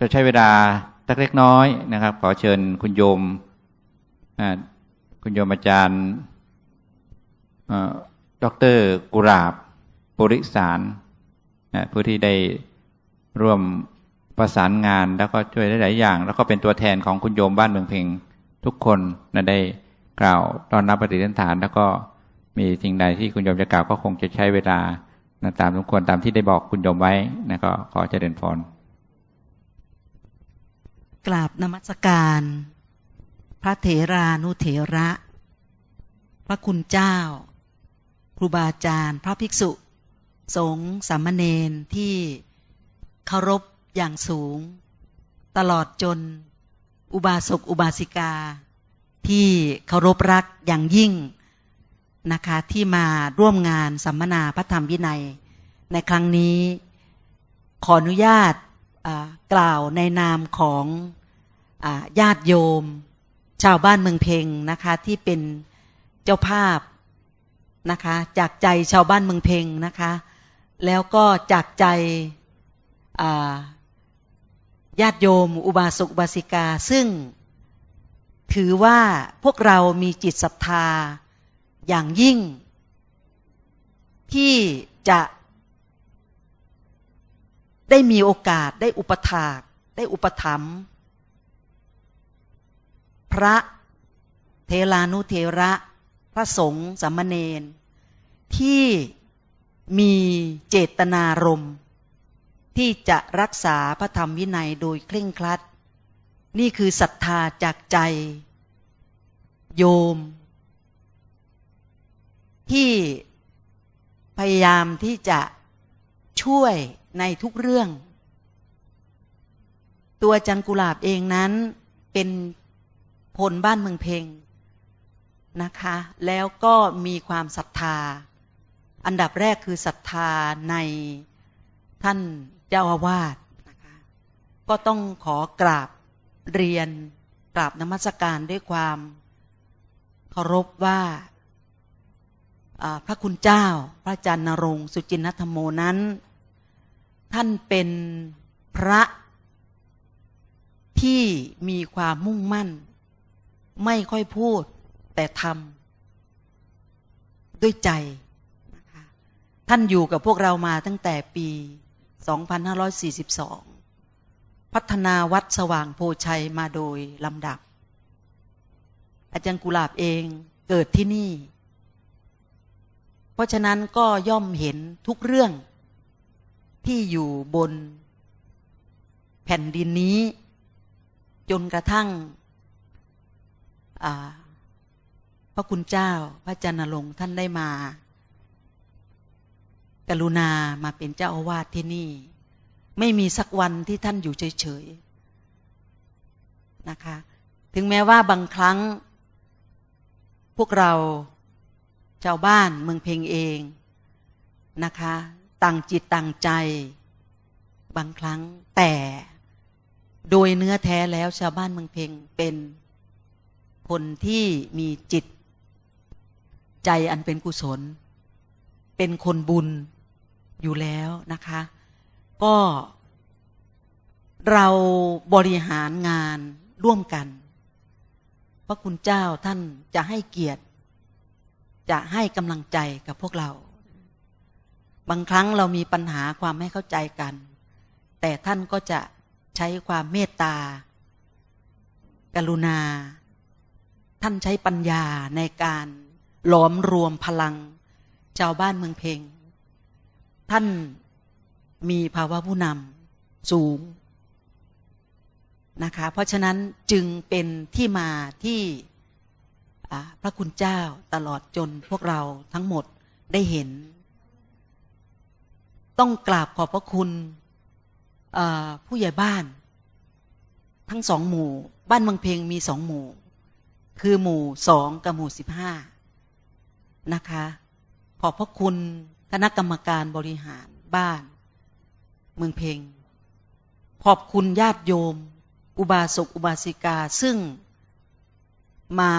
จะใช้เวลาสักเล็กน้อยนะครับ ขอเชิญคุณโยมคุณโยมอาจารย์ดรกุราบปุริสารผู้ที่ได้ร่วมประสานงานแล้วก็ช่วยได้หลายอย่าง แล้วก็เป็นตัวแทนของคุณโยมบ้านเมืองเพลงทุกคนนะได้กล่าวตอนรับปฏิทินฐาน แล้วก็มีสิ่งใดที่คุณโยมจะกล่าวก็คงจะใช้เวลานะตามสมควรตามที่ได้บอกคุณโยมไว้นะก็ขอเจริญพร กราบนมัสการ พระเถรานุเถระ พระคุณเจ้า ครูบาอาจารย์ พระภิกษุ สงฆ์สามเณรที่เคารพอย่างสูง ตลอดจน อุบาสกอุบาสิกา ที่เคารพรักอย่างยิ่งนะคะที่มาร่วมงานสัมมนาพระธรรมวินัย ในครั้งนี้ ขออนุญาต กล่าวในนามของญาติโยม ชาวบ้านเมืองเพงนะคะที่เป็นเจ้าภาพนะคะจากใจชาวบ้านเมืองเพงนะคะแล้วก็จากใจญาติโยม อุบาสกอุบาสิกา ซึ่งถือว่าพวกเรามีจิตศรัทธาอย่างยิ่ง ที่จะ ได้มีโอกาสได้อุปถาก ได้อุปถัมภ์พระเทลานุเทระ พระสงฆ์สามเณรที่มีเจตนารมณ์ที่จะรักษาพระธรรมวินัยโดยเคร่งครัด นี่คือศรัทธาจากใจ โยม ที่พยายามที่จะช่วย ในทุกเรื่อง ตัวจันกุหลาบเองนั้นเป็นพลบ้านเมืองเพงนะคะ แล้วก็มีความศรัทธา อันดับแรกคือศรัทธาในท่านเจ้าอาวาสนะคะ ก็ต้องขอกราบเรียนกราบนมัสการด้วยความเคารพว่าพระคุณเจ้า พระอาจารย์นรงสุจินทธรรมโมนั้น ท่านเป็นพระที่มีความมุ่งมั่น ไม่ค่อยพูดแต่ทำด้วยใจนะคะท่านอยู่กับพวกเรามาตั้งแต่ปี 2542 พัฒนาวัดสว่างโพชัยมาโดยลำดับ อาจารย์กุลาบเองเกิดที่นี่ เพราะฉะนั้นก็ย่อมเห็นทุกเรื่อง ที่อยู่บนแผ่นดินนี้ จนกระทั่งพระคุณเจ้าพระจันทรงท่านได้มา กรุณามาเป็นเจ้าอาวาสที่นี่ ไม่มีสักวันที่ท่านอยู่เฉยๆนะคะ ถึงแม้ว่าบางครั้ง พวกเราชาวบ้านเมืองเพงเองนะคะ ต่างจิตต่างใจ บางครั้งแต่โดยเนื้อแท้แล้วชาวบ้านเมืองเพงเป็นคนที่มีจิต ใจอันเป็นกุศล เป็นคนบุญอยู่แล้วนะคะ ก็เราบริหารงานร่วมกัน พระคุณเจ้าท่านจะให้เกียรติ จะให้กำลังใจกับพวกเรา บางครั้งเรามีปัญหาความไม่เข้าใจกัน แต่ท่านก็จะใช้ความเมตตา กรุณา ท่านใช้ปัญญาในการหลอมรวมพลังชาวบ้านเมืองเพงท่านมีภาวะผู้นำสูงนะคะ เพราะฉะนั้นจึงเป็นที่มาที่พระคุณเจ้าตลอดจนพวกเราทั้งหมดได้เห็น ต้องกราบขอบพระคุณผู้ใหญ่บ้าน ทั้งสองหมู่ บ้านเมืองเพลงมีสองหมู่ คือหมู่สองกับหมู่สิบห้านะคะ ขอบพระคุณคณะกรรมการบริหารบ้าน เมืองเพงขอบคุณญาติโยม อุบาสกอุบาสิกา ซึ่งมา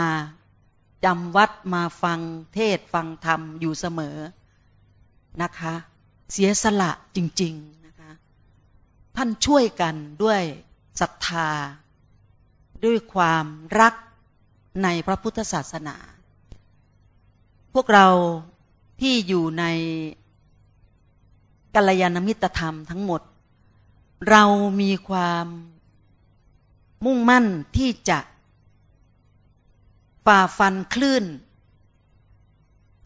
จำวัดมาฟังเทศฟังธรรมอยู่เสมอนะคะ เสียสละจริงๆนะคะท่านช่วยกันด้วยศรัทธา ด้วยความรักในพระพุทธศาสนา พวกเราที่อยู่ในกัลยาณมิตรธรรมทั้งหมด เรามีความมุ่งมั่นที่จะฝ่าฟันคลื่น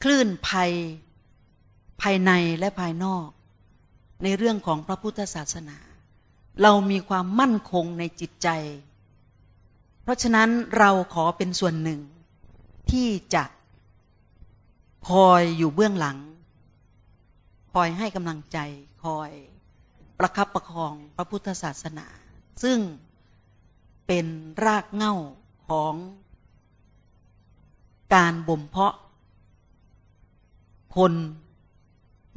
คลื่นภัย ภายในและภายนอก ในเรื่องของพระพุทธศาสนา เรามีความมั่นคงในจิตใจ เพราะฉะนั้นเราขอเป็นส่วนหนึ่ง ที่จะคอยอยู่เบื้องหลัง คอยให้กำลังใจ คอยประคับประคองพระพุทธศาสนา ซึ่งเป็นรากเหง้าของการบ่มเพาะคน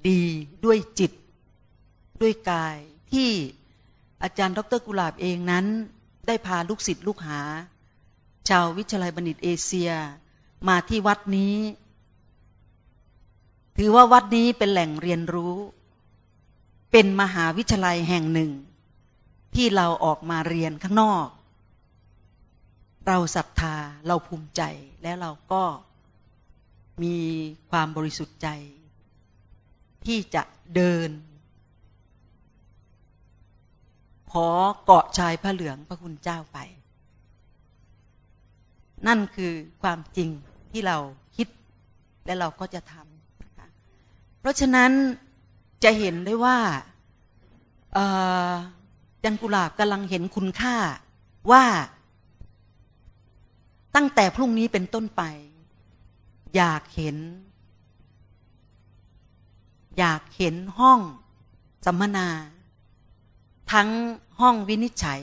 ดีด้วยจิต ด้วยกายที่อาจารย์ดรกุลาบเองนั้น ได้พาลูกศิษย์ลูกหา ชาววิทยาลัยบัณฑิตเอเชีย มาที่วัดนี้ ถือว่าวัดนี้เป็นแหล่งเรียนรู้ เป็นมหาวิทยาลัยแห่งหนึ่ง ที่เราออกมาเรียนข้างนอก เราศรัทธาเราภูมิใจและเราก็มีความบริสุทธิ์ใจ ที่จะเดิน ขอเกาะชายพระเหลืองพระคุณเจ้าไป นั่นคือความจริงที่เราคิดและเราก็จะทำเพราะฉะนั้นจะเห็นได้ว่าจันกุลาบกำลังเห็นคุณค่าว่าตั้งแต่พรุ่งนี้เป็นต้นไป อยากเห็น อยากเห็นห้องสัมมนา ทั้งห้องวินิจฉัย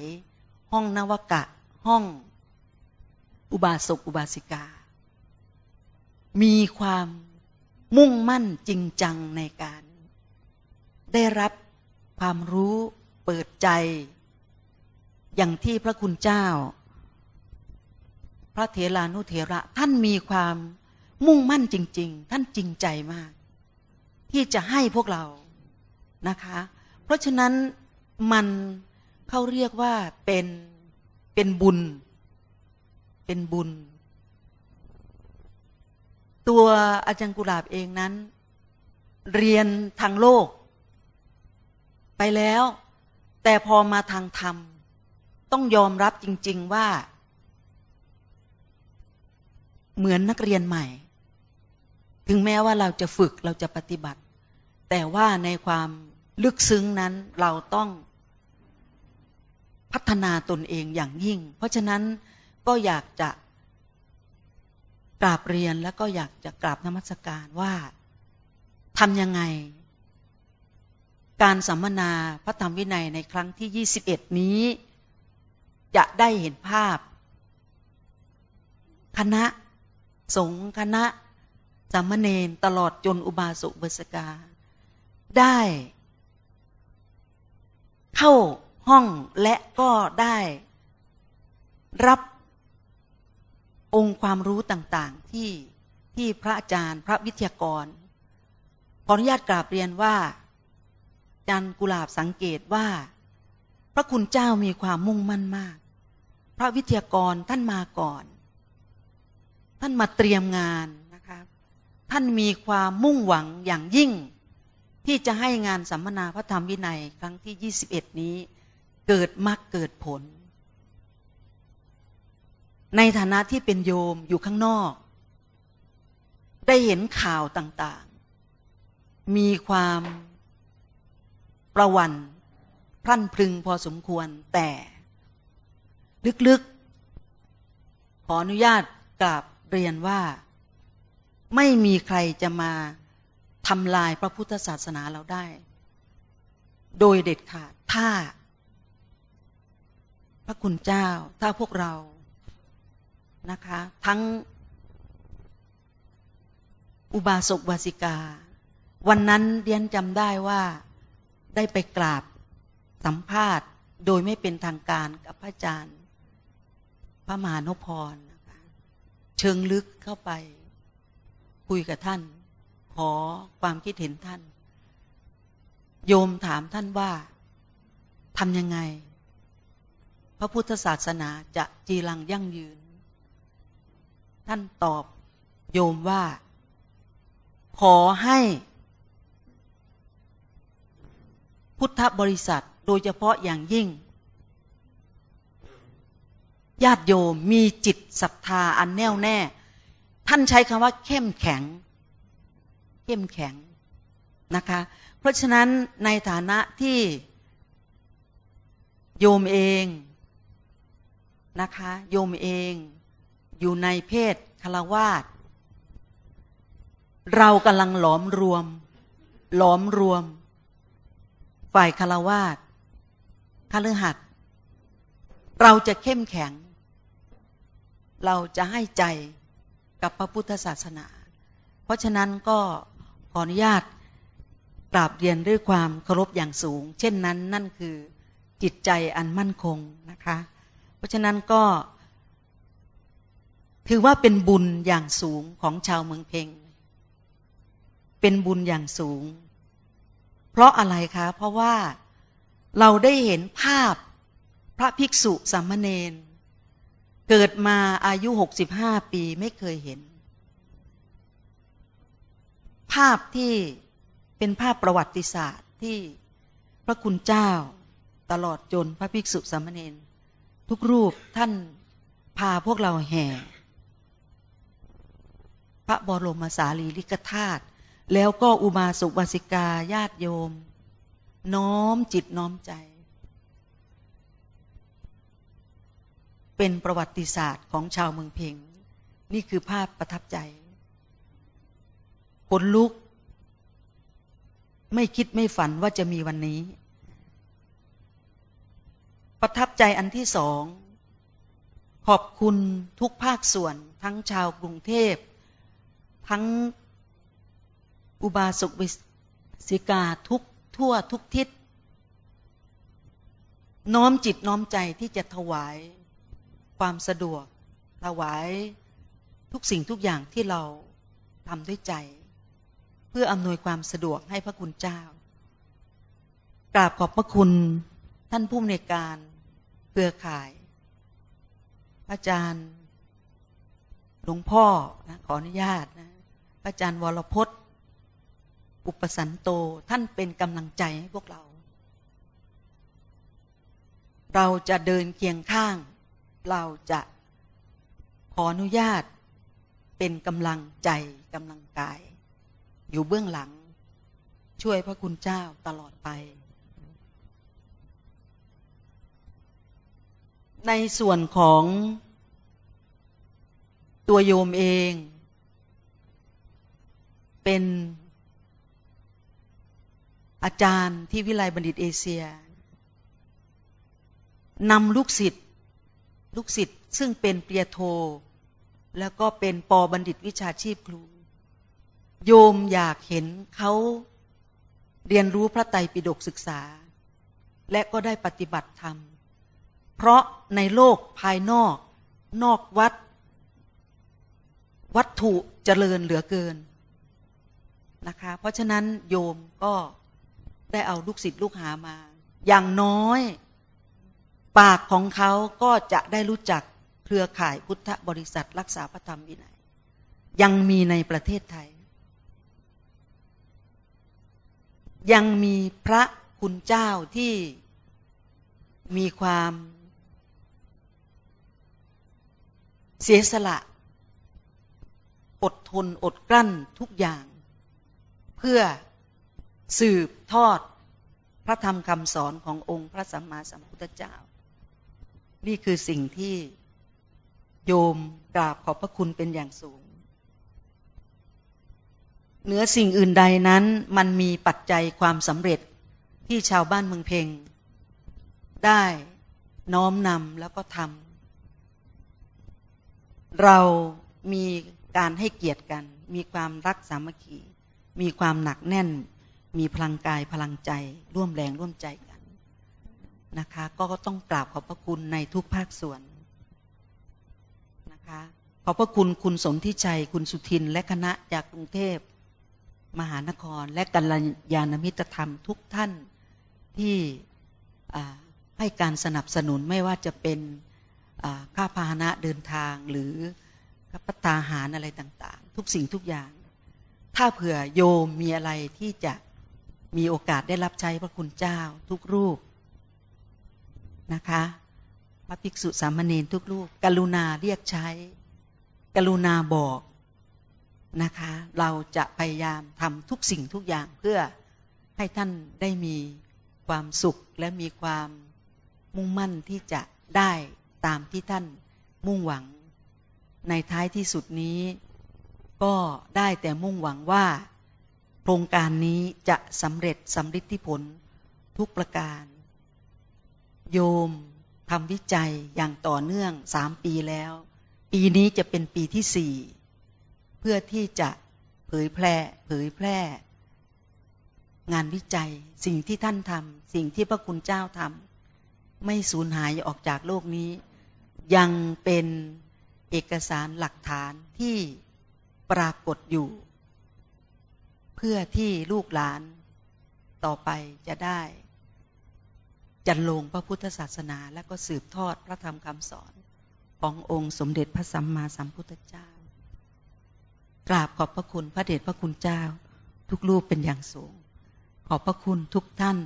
ห้องนวกะ ห้อง อุบาสกอุบาสิกา มีความมุ่งมั่นจริงจังในการ ได้รับความรู้เปิดใจ อย่างที่พระคุณเจ้า พระเถรานุเถระท่านมีความมุ่งมั่นจริง ๆ ท่านจริงใจมาก ที่จะให้พวกเรานะคะ เพราะฉะนั้นมันเขาเรียกว่าเป็นเป็นบุญ เป็นบุญ ตัวอาจารย์กุหลาบเองนั้น เรียนทางโลก ไปแล้ว แต่พอมาทางธรรม ต้องยอมรับจริง ๆว่า เหมือนนักเรียนใหม่ ถึงแม้ว่าเราจะฝึกเราจะปฏิบัติ แต่ว่าในความลึกซึ้งนั้นเราต้องพัฒนาตนเองอย่างยิ่ง เพราะฉะนั้นก็อยากจะกราบเรียนแล้วก็อยากจะกราบนมัสการว่าทำยังไง การสัมมนาพระธรรมวินัยในครั้งที่ 21 นี้ จะได้เห็นภาพ คณะ สงฆ์คณะ สามเณรตลอดจนอุบาสกเบสกา ได้ เข้าห้องและก็ได้รับองค์ความรู้ต่างๆที่ที่พระอาจารย์ พระวิทยากร ขออนุญาตกราบเรียนว่าจันกุลาบสังเกตว่า พระคุณเจ้ามีความมุ่งมั่นมาก พระวิทยากรท่านมาก่อน ท่านมาเตรียมงาน ท่านมีความมุ่งหวังอย่างยิ่ง ที่จะให้งานสัมมนาพระธรรมวินัยครั้งที่ 21 นี้ เกิดมรรคเกิดผล ในฐานะที่เป็นโยมอยู่ข้างนอก ได้เห็นข่าวต่างๆ มีความประวันพรั่นพรึงพอสมควรแต่ ลึกๆ ขออนุญาตกราบเรียนว่า ไม่มีใครจะมาทำลายพระพุทธศาสนาเราได้ โดยเด็ดขาดถ้า พระคุณเจ้าถ้าพวกเรานะคะ ทั้ง อุบาสกวาสิกา วันนั้นเรียนจำได้ว่าได้ไปกราบสัมภาษณ์โดยไม่เป็นทางการกับพระอาจารย์ พระมหานพรเชิงลึกเข้าไป คุยกับท่าน ขอความคิดเห็นท่าน โยมถามท่านว่าทำยังไง พระพุทธศาสนาจะจีรังยั่งยืน ท่านตอบโยมว่า ขอให้ พุทธบริษัทโดยเฉพาะอย่างยิ่ง ญาติโยมมีจิตศรัทธาอันแน่วแน่ ท่านใช้คำว่าเข้มแข็ง เข้มแข็งนะคะ เพราะฉะนั้นในฐานะที่โยมเองนะคะโยมเองอยู่ในเพศคารวาสเรากำลังหลอมรวม หลอมรวม ฝ่ายคารวาสคฤหัสเราจะเข้มแข็ง เราจะให้ใจ กับพระพุทธศาสนา เพราะฉะนั้นก็ขออนุญาตกราบเรียนด้วยความเคารพอย่างสูง เช่นนั้นนั่นคือจิตใจอันมั่นคงนะคะ เพราะฉะนั้นก็ ถือว่าเป็นบุญอย่างสูงของชาวเมืองเพงเป็นบุญอย่างสูง เพราะอะไรคะ เพราะว่าเราได้เห็นภาพพระภิกษุสามเณร เกิดมาอายุหกสิบห้าปีไม่เคยเห็น ภาพที่เป็นภาพประวัติศาสตร์ที่พระคุณเจ้าตลอดจนพระภิกษุสามเณรทุกรูปท่านพาพวกเราแห่ พระบรมสารีริกธาตุแล้วก็อุมาสุวาสิกาญาติโยม น้อมจิตน้อมใจ เป็นประวัติศาสตร์ของชาวเมืองเพงนี่คือภาพประทับใจขนลุก ไม่คิดไม่ฝันว่าจะมีวันนี้ ประทับใจอันที่สอง ขอบคุณทุกภาคส่วน ทั้งชาวกรุงเทพ ทั้งอุบาสกวิสิกาทุกทั่วทุกทิศ น้อมจิตน้อมใจที่จะถวาย ความสะดวก ถวายทุกสิ่งทุกอย่างที่เราทำด้วยใจ เพื่ออำนวยความสะดวกให้พระคุณเจ้ากราบขอบพระคุณท่านผู้ในการเครือข่าย อาจารย์หลวงพ่อนะขออนุญาตนะอาจารย์วรพจน์ อุปสันโตท่านเป็นกำลังใจให้พวกเรา เราจะเดินเคียงข้าง เราจะขออนุญาตเป็นกำลังใจกำลังกาย อยู่เบื้องหลัง ช่วยพระคุณเจ้าตลอดไป ในส่วนของตัวโยมเอง เป็นอาจารย์ที่วิไลบัณฑิตเอเชียนำลูกศิษย์ ลูกศิษย์ซึ่งเป็นเปียโท แล้วก็เป็นปอบัณฑิตวิชาชีพครู โยมอยากเห็นเขาเรียนรู้พระไตรปิฎกศึกษา และก็ได้ปฏิบัติธรรม เพราะในโลกภายนอก นอกวัด วัตถุเจริญเหลือเกินนะคะ เพราะฉะนั้นโยมก็ได้เอาลูกศิษย์ลูกหามา อย่างน้อย ปากของเขาก็จะได้รู้จักเครือข่ายพุทธบริษัทรักษาพระธรรมวินัย ยังมีในประเทศไทย ยังมีพระคุณเจ้าที่มีความเสียสละ อดทนอดกลั้นทุกอย่าง เพื่อสืบทอดพระธรรมคำสอนขององค์พระสัมมาสัมพุทธเจ้า นี่คือสิ่งที่โยมกราบขอบพระคุณเป็นอย่างสูงเหนือสิ่งอื่นใดนั้นมันมีปัจจัยความสำเร็จที่ชาวบ้านเมืองเพงได้น้อมนำแล้วก็ทำเรามีการให้เกียรติกัน มีความรักสามัคคี มีความหนักแน่น มีพลังกายพลังใจร่วมแรงร่วมใจกัน นะคะ ก็ต้องกราบขอบพระคุณในทุกภาคส่วนนะคะ ขอบพระคุณคุณสนทิชัย คุณสุทิน และคณะจากกรุงเทพ มหานคร และกัลยาณมิตรธรรมทุกท่านที่ให้การสนับสนุนไม่ว่าจะเป็นค่าพาหนะเดินทางหรือพัตาหารอะไรต่างๆ ทุกสิ่งทุกอย่าง ถ้าเผื่อโยมมีอะไรที่จะมีโอกาสได้รับใช้พระคุณเจ้าทุกรูป นะคะพระภิกษุสามเณรทุกรูปกรุณาเรียกใช้ กรุณาบอกนะคะ เราจะพยายามทำทุกสิ่งทุกอย่างเพื่อให้ท่านได้มีความสุขและมีความมุ่งมั่นที่จะได้ตามที่ท่านมุ่งหวัง ในท้ายที่สุดนี้ ก็ได้แต่มุ่งหวังว่า โครงการนี้จะสำเร็จสำฤทธิผลทุกประการ โยมทำวิจัยอย่างต่อเนื่องสามปีแล้ว ปีนี้จะเป็นปีที่สี่เพื่อที่จะเผยแพร่เผยแพร่ งานวิจัยสิ่งที่ท่านทำสิ่งที่พระคุณเจ้าทำไม่สูญหายออกจากโลกนี้ ยังเป็นเอกสารหลักฐานที่ปรากฏอยู่ เพื่อที่ลูกหลานต่อไปจะได้ จันลงพระพุทธศาสนา และก็สืบทอดพระธรรมคำสอน ขององค์สมเด็จพระสัมมาสัมพุทธเจ้า กราบขอบพระคุณพระเดชพระคุณเจ้า ทุกรูปเป็นอย่างสูง ขอบพระคุณทุกท่าน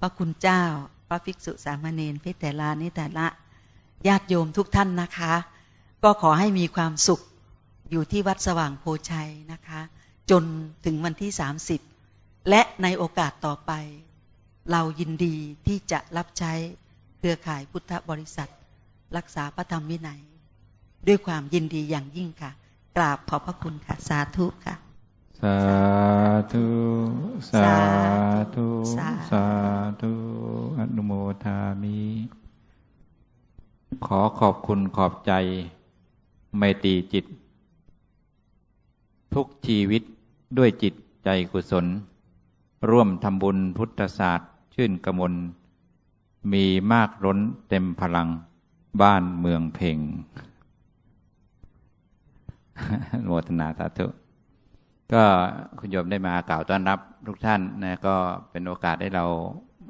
พระคุณเจ้า พระภิกษุสามเณรพิแต่ลานิแต่ละญาติโยมทุกท่านนะคะ ก็ขอให้มีความสุขอยู่ที่วัดสว่างโพชัยนะคะ จนถึงวันที่ 30 และในโอกาสต่อไป เรายินดีที่จะรับใช้เครือข่ายพุทธบริษัท รักษาพระธรรมวินัย ด้วยความยินดีอย่างยิ่งค่ะ กราบขอบพระคุณค่ะ สาธุค่ะ สาธุ สาธุ สาธุ อนุโมทามิ ขอขอบคุณขอบใจไมตรีจิต ทุกชีวิตด้วยจิตใจกุศล ร่วมทำบุญพุทธศาสตร์ ชื่นกมล มีมากล้นเต็มพลังบ้านเมืองเพ่งโมทนาสาธุ ก็คุณโยมได้มากล่าวต้อนรับทุกท่านนะก็เป็นโอกาสให้เรา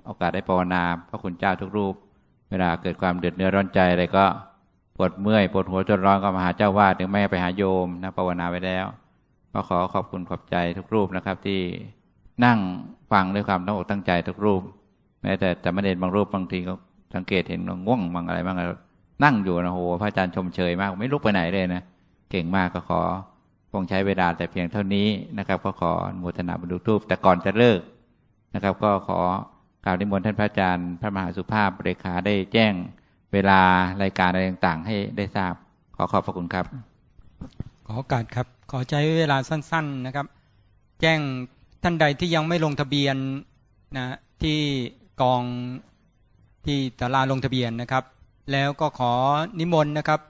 โอกาสได้ภาวนาพระคุณเจ้าทุกรูป เวลาเกิดความเดือดเนื้อร้อนใจอะไรก็ปวดเมื่อยปวดหัวจนร้อนก็มาหาเจ้าวาดถึงไม่ไปหาโยมนะภาวนาไว้แล้ว ก็ขอขอบคุณขอบใจทุกรูปนะครับที่นั่ง ฟังด้วยความตั้งอกตั้งใจทุกรูป แม้แต่จะไม่เด่นบางรูปบางทีก็สังเกตเห็นง่วงบางอะไรบ้างนั่งอยู่นะโหพระอาจารย์ชมเชยมาก ไม่ลุกไปไหนเลยนะเก่งมากก็ขอคงใช้เวลาแต่เพียงเท่านี้นะครับ ก็ขอโมทนาบุญทูปแต่ก่อนจะเลิกนะครับ ก็ขอกล่าวนิมนต์ท่านพระอาจารย์ พระมหาสุภาพเรขาได้แจ้งเวลารายการอะไรต่างๆ ให้ได้ทราบ ขอขอบพระคุณครับ ขอโอกาสครับ ขอใช้เวลาสั้น ๆนะครับ แจ้ง ท่านใดที่ยังไม่ลงทะเบียนนะที่กองที่ตลาลงทะเบียนนะครับ แล้วก็ขอนิมนต์นะครับ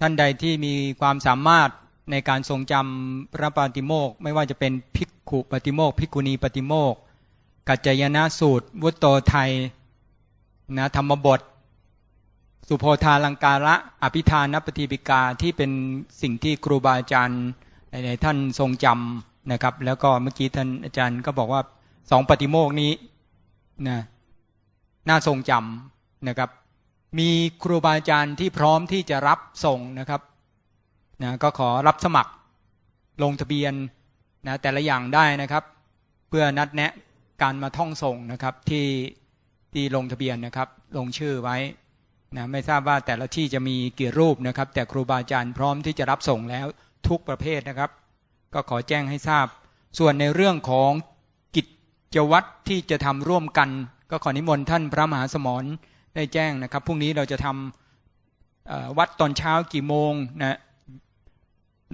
ท่านใดที่มีความสามารถในการทรงจำพระปาติโมกไม่ว่าจะเป็นภิกขุปฏิโมกภิกขุณีปฏิโมกกัจจยนะสูตร วุตโตไทยนะธรรมบท สุโพธาลังการะอภิธานปฏิปิกาที่เป็นสิ่งที่ครูบาอาจารย์ในท่านทรงจำ นะครับ แล้วก็เมื่อกี้ท่านอาจารย์ก็บอกว่าสองปฏิโมกนี้นะน่าทรงจำนะครับ มีครูบาอาจารย์ที่พร้อมที่จะรับส่งนะครับนะก็ขอรับสมัครลงทะเบียนนะแต่ละอย่างได้นะครับ เพื่อนัดแนะการมาท่องส่งนะครับที่ที่ลงทะเบียนนะครับ ลงชื่อไว้นะไม่ทราบว่าแต่ละที่จะมีกี่รูปนะครับ แต่ครูบาอาจารย์พร้อมที่จะรับส่งแล้วทุกประเภทนะครับ ก็ขอแจ้งให้ทราบ ส่วนในเรื่องของกิจวัตรที่จะทำร่วมกัน ก็ขอนิมนต์ท่านพระมหาสมรได้แจ้งนะครับพรุ่งนี้เราจะทำวัดตอนเช้ากี่โมงนะ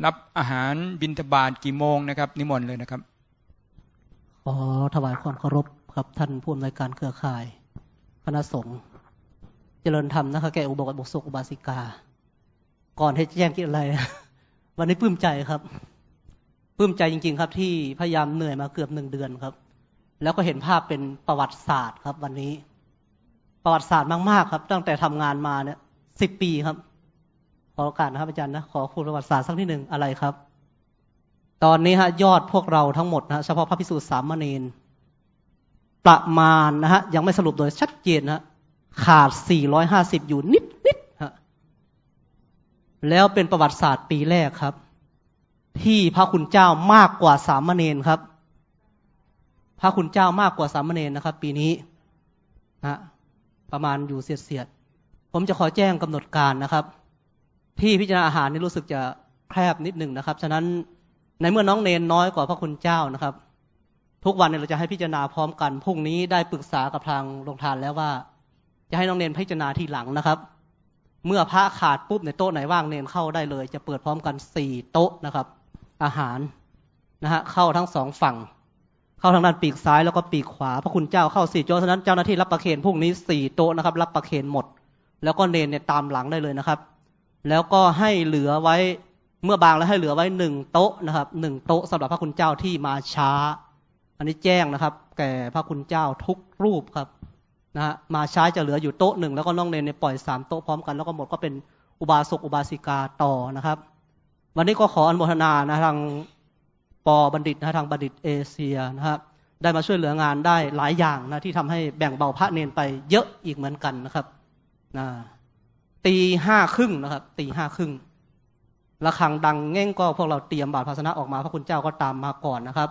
รับอาหารบิณฑบาตกี่โมงนะครับ นิมนต์เลยนะครับขอถวายความเคารพครับท่านผู้อำนวยการเครือข่ายคณะสงฆ์เจริญธรรมนะคะแก่อุบกบุสุอุบาสิกา ก่อนที่จะแจ้งกิจอะไร วันนี้ปลื้มใจครับ ปลื้มใจจริง ๆ ครับ ที่พยายามเหนื่อยมาเกือบหนึ่งเดือนครับ แล้วก็เห็นภาพเป็นประวัติศาสตร์ครับ วันนี้ ประวัติศาสตร์มากๆครับ ตั้งแต่ทำงานมาเนี่ยสิบปีครับ ขอโอกาสนะครับ อาจารย์นะขอคุณประวัติศาสตร์สักที่หนึ่งอะไรครับ ตอนนี้ฮะยอดพวกเราทั้งหมดนะเฉพาะพระพิสูจน์สามเณรประมาณนะฮะยังไม่สรุปโดยชัดเจนนะขาด 450 อยู่นิดนิดฮะแล้วเป็นประวัติศาสตร์ปีแรกครับ ที่พระคุณเจ้ามากกว่าสามเณรครับ พระคุณเจ้ามากกว่าสามเณรนะครับ ปีนี้นะประมาณอยู่เสียดเสียดผมจะขอแจ้งกำหนดการนะครับ ที่พิจารณาอาหารนี่รู้สึกจะแคบนิดหนึ่งนะครับ ฉะนั้นในเมื่อน้องเนนน้อยกว่าพระคุณเจ้านะครับ ทุกวันเนี่ยเราจะให้พิจารณาพร้อมกันพรุ่งนี้ได้ปรึกษากับทางโรงทานแล้วว่า จะให้น้องเนนพิจารณาทีหลังนะครับ เมื่อพระขาดปุ๊บในโต๊ะไหนว่างเนนเข้าได้เลย จะเปิดพร้อมกันสี่โต๊ะนะครับ อาหารนะฮะเข้าทั้งสองฝั่ง เข้าทางด้านปีกซ้ายแล้วก็ปีกขวา พระคุณเจ้าเข้าสี่โต๊ะฉะนั้นเจ้าหน้าที่รับประเคนพรุ่งนี้สี่โต๊ะนะครับ รับประเคนหมด แล้วก็เนนเนี่ยตามหลังได้เลยนะครับ แล้วก็ให้เหลือไว้เมื่อบางแล้วให้เหลือไว้หนึ่งโต๊ะนะครับหนึ่งโต๊ะสำหรับพระคุณเจ้าที่มาช้า อันนี้แจ้งนะครับ แก่พระคุณเจ้าทุกรูปครับนะฮะมาช้าจะเหลืออยู่โต๊ะหนึ่งแล้วก็น้องเนนเนี่ยปล่อยสามโต๊ะพร้อมกันแล้วก็หมดก็เป็นอุบาสกอุบาสิกาต่อนะครับ วันนี้ก็ขออนุโมทนานะทางปอบัณฑิตนะทางบัณฑิตเอเชียนะครับได้มาช่วยเหลืองานได้หลายอย่างนะที่ทำให้แบ่งเบาพระเนนไปเยอะอีกเหมือนกันนะครับนะตีห้าครึ่งนะครับตีห้าครึ่งระฆังดังเง่งก็พวกเราเตรียมบาตรภาชนะออกมาพระคุณเจ้าก็ตามมาก่อนนะครับ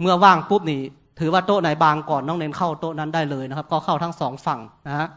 เมื่อว่างปุ๊บนี่ ถือว่าโต๊ะไหนบางก่อนน้องเนนเข้าโต๊ะนั้นได้เลยนะครับ ก็เข้าทั้งสองฝั่งนะฮะ